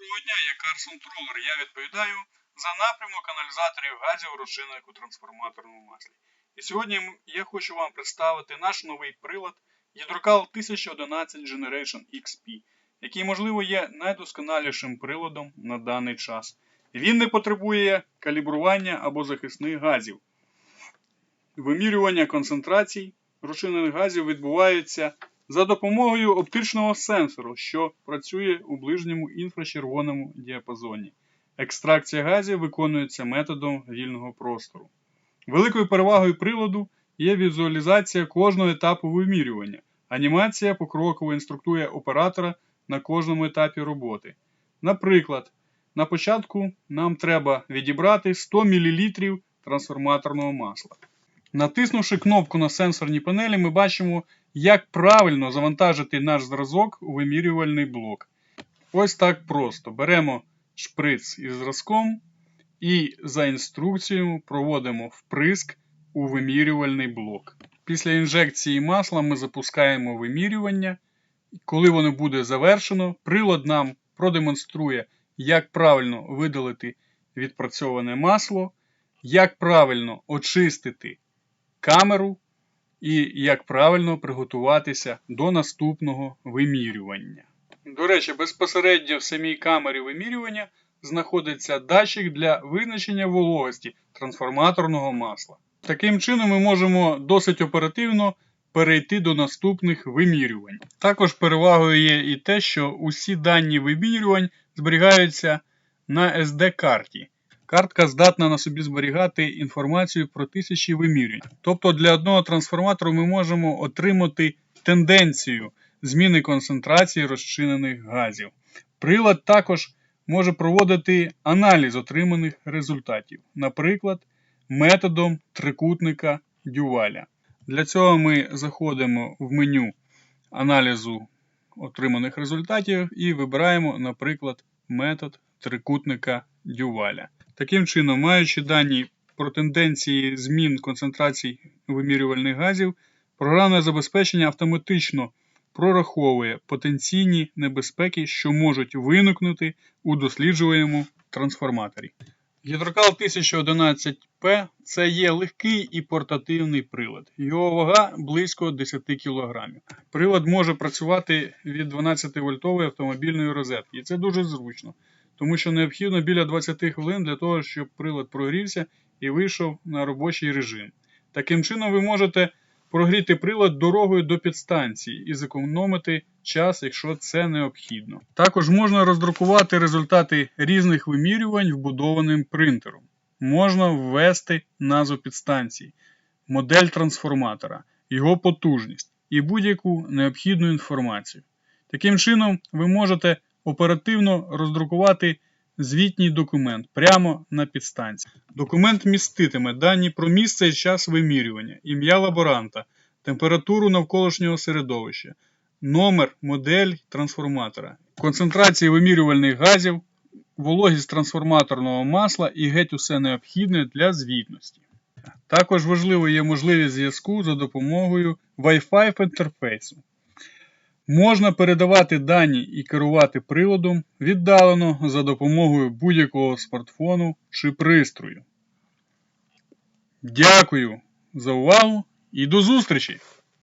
Доброго дня, я Карсон Тролер. Я відповідаю за напрямок аналізаторів газів розчинених у трансформаторному маслі. І сьогодні я хочу вам представити наш новий прилад Hydrocal 1011 Generation XP, який, можливо, є найдосконалішим приладом на даний час. Він не потребує калібрування або захисних газів. Вимірювання концентрацій розчинених газів відбувається за допомогою оптичного сенсору, що працює у ближньому інфрачервоному діапазоні. Екстракція газів виконується методом вільного простору. Великою перевагою приладу є візуалізація кожного етапу вимірювання. Анімація покроково інструктує оператора на кожному етапі роботи. Наприклад, на початку нам треба відібрати 100 мл трансформаторного масла. Натиснувши кнопку на сенсорній панелі, ми бачимо, як правильно завантажити наш зразок у вимірювальний блок. Ось так просто. Беремо шприц із зразком і за інструкцією проводимо вприск у вимірювальний блок. Після інжекції масла ми запускаємо вимірювання. Коли воно буде завершено, прилад нам продемонструє, як правильно видалити відпрацьоване масло, як правильно очистити камеру і як правильно приготуватися до наступного вимірювання. До речі, безпосередньо в самій камері вимірювання знаходиться датчик для визначення вологості трансформаторного масла. Таким чином ми можемо досить оперативно перейти до наступних вимірювань. Також перевагою є і те, що усі дані вимірювань зберігаються на SD-карті. Картка здатна на собі зберігати інформацію про тисячі вимірювань. Тобто для одного трансформатору ми можемо отримати тенденцію зміни концентрації розчинених газів. Прилад також може проводити аналіз отриманих результатів, наприклад, методом трикутника Дюваля. Для цього ми заходимо в меню аналізу отриманих результатів і вибираємо, наприклад, метод трикутника Дюваля. Таким чином, маючи дані про тенденції змін концентрацій вимірювальних газів, програмне забезпечення автоматично прораховує потенційні небезпеки, що можуть виникнути у досліджуємому трансформаторі. Гідрокал 1011P це є легкий і портативний прилад. Його вага близько 10 кг. Прилад може працювати від 12-вольтової автомобільної розетки, і це дуже зручно, тому що необхідно біля 20 хвилин для того, щоб прилад прогрівся і вийшов на робочий режим. Таким чином, ви можете прогріти прилад дорогою до підстанції і зекономити час, якщо це необхідно. Також можна роздрукувати результати різних вимірювань вбудованим принтером. Можна ввести назву підстанції, модель трансформатора, його потужність і будь-яку необхідну інформацію. Таким чином, ви можете оперативно роздрукувати звітній документ прямо на підстанції. Документ міститиме дані про місце і час вимірювання, ім'я лаборанта, температуру навколишнього середовища, номер, модель трансформатора, концентрації вимірювальних газів, вологість трансформаторного масла і геть усе необхідне для звітності. Також важливою є можливість зв'язку за допомогою Wi-Fi інтерфейсу. Можна передавати дані і керувати приладом віддалено за допомогою будь-якого смартфону чи пристрою. Дякую за увагу і до зустрічі!